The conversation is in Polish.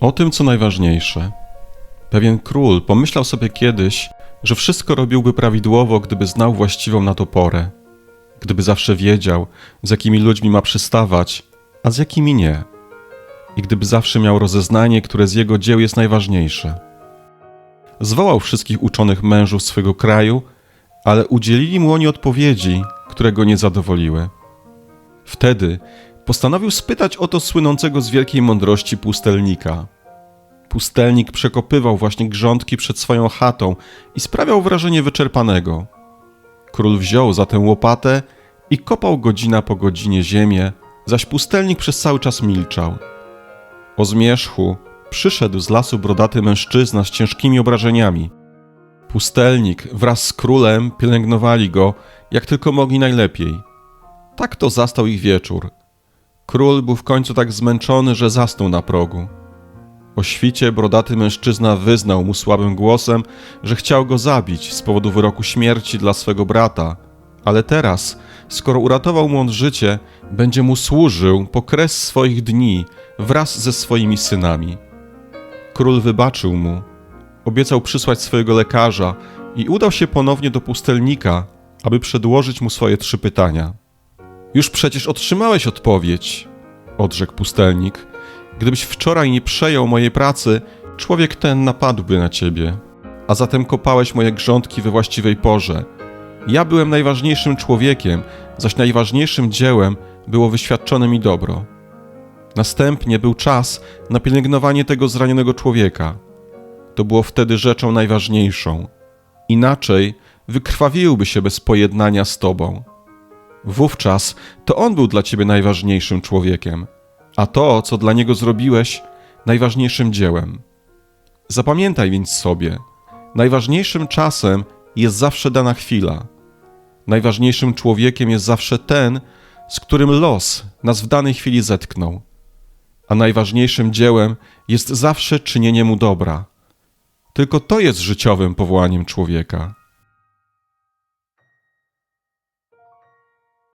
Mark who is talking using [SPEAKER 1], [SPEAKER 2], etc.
[SPEAKER 1] O tym, co najważniejsze. Pewien król pomyślał sobie kiedyś, że wszystko robiłby prawidłowo, gdyby znał właściwą na to porę. Gdyby zawsze wiedział, z jakimi ludźmi ma przystawać, a z jakimi nie. I gdyby zawsze miał rozeznanie, które z jego dzieł jest najważniejsze. Zwołał wszystkich uczonych mężów swego kraju, ale udzielili mu oni odpowiedzi, które go nie zadowoliły. Wtedy postanowił spytać o to słynącego z wielkiej mądrości pustelnika. Pustelnik przekopywał właśnie grządki przed swoją chatą i sprawiał wrażenie wyczerpanego. Król wziął za tę łopatę i kopał godzina po godzinie ziemię, zaś pustelnik przez cały czas milczał. O zmierzchu przyszedł z lasu brodaty mężczyzna z ciężkimi obrażeniami. Pustelnik wraz z królem pielęgnowali go, jak tylko mogli najlepiej. Tak to zastał ich wieczór. Król był w końcu tak zmęczony, że zasnął na progu. O świcie brodaty mężczyzna wyznał mu słabym głosem, że chciał go zabić z powodu wyroku śmierci dla swego brata, ale teraz, skoro uratował mu on życie, będzie mu służył po kres swoich dni wraz ze swoimi synami. Król wybaczył mu, obiecał przysłać swojego lekarza i udał się ponownie do pustelnika, aby przedłożyć mu swoje trzy pytania. Już przecież otrzymałeś odpowiedź, odrzekł pustelnik. Gdybyś wczoraj nie przejął mojej pracy, człowiek ten napadłby na ciebie. A zatem kopałeś moje grządki we właściwej porze. Ja byłem najważniejszym człowiekiem, zaś najważniejszym dziełem było wyświadczone mi dobro. Następnie był czas na pielęgnowanie tego zranionego człowieka. To było wtedy rzeczą najważniejszą. Inaczej wykrwawiłby się bez pojednania z tobą. Wówczas to on był dla ciebie najważniejszym człowiekiem, a to, co dla niego zrobiłeś, najważniejszym dziełem. Zapamiętaj więc sobie, najważniejszym czasem jest zawsze dana chwila. Najważniejszym człowiekiem jest zawsze ten, z którym los nas w danej chwili zetknął. A najważniejszym dziełem jest zawsze czynienie mu dobra. Tylko to jest życiowym powołaniem człowieka.